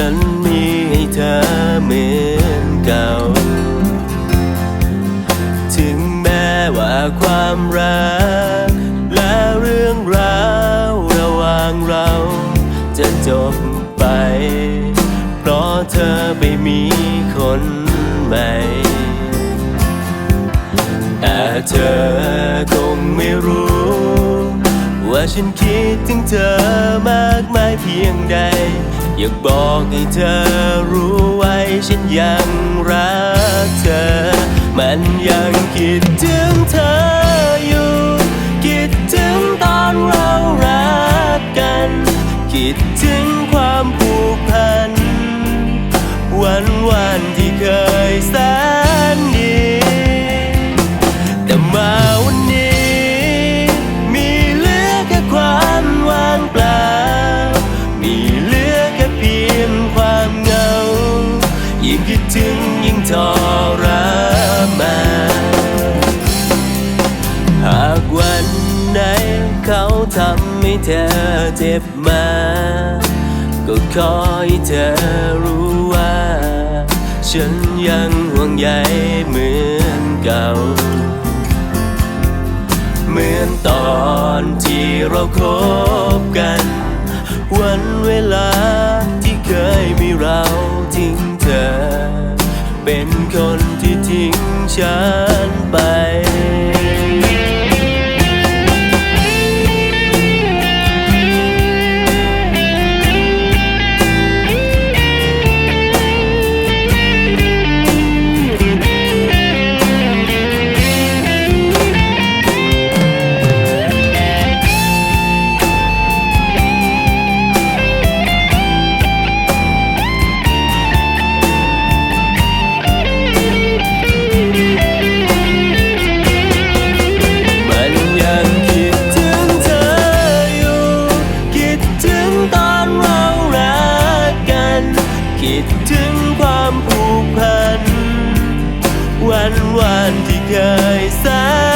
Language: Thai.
ฉันมีให้เธอเหมือนเก่า ถึงแม้ว่าความรัก และเรื่องราวระหว่างเรา จะจบไป เพราะเธอไปมีคนใหม่แต่เธอคงไม่รู้ ว่าฉันคิดถึงเธอมากมายเพียงใด อยากบอกให้เธอรู้ไว้ ฉันยังรักเธอ มันยังคิดถึงเธออยู่ คิดถึงตอนเรารักกัน คิดถึงความผูกพัน วันวันที่เคยแสน ยิ่งคิดถึงยิ่งทรมานหากวันไหนเขาทำให้เธอเจ็บมา ก็ขอให้เธอรู้ว่า ฉันยังห่วงใยเหมือนเก่า เหมือนตอนที่เราคบกัน วันเวลาที่เคยมีเราทิ้ง ฉันไป คิดถึงความผูกพัน วันวันที่เคยสา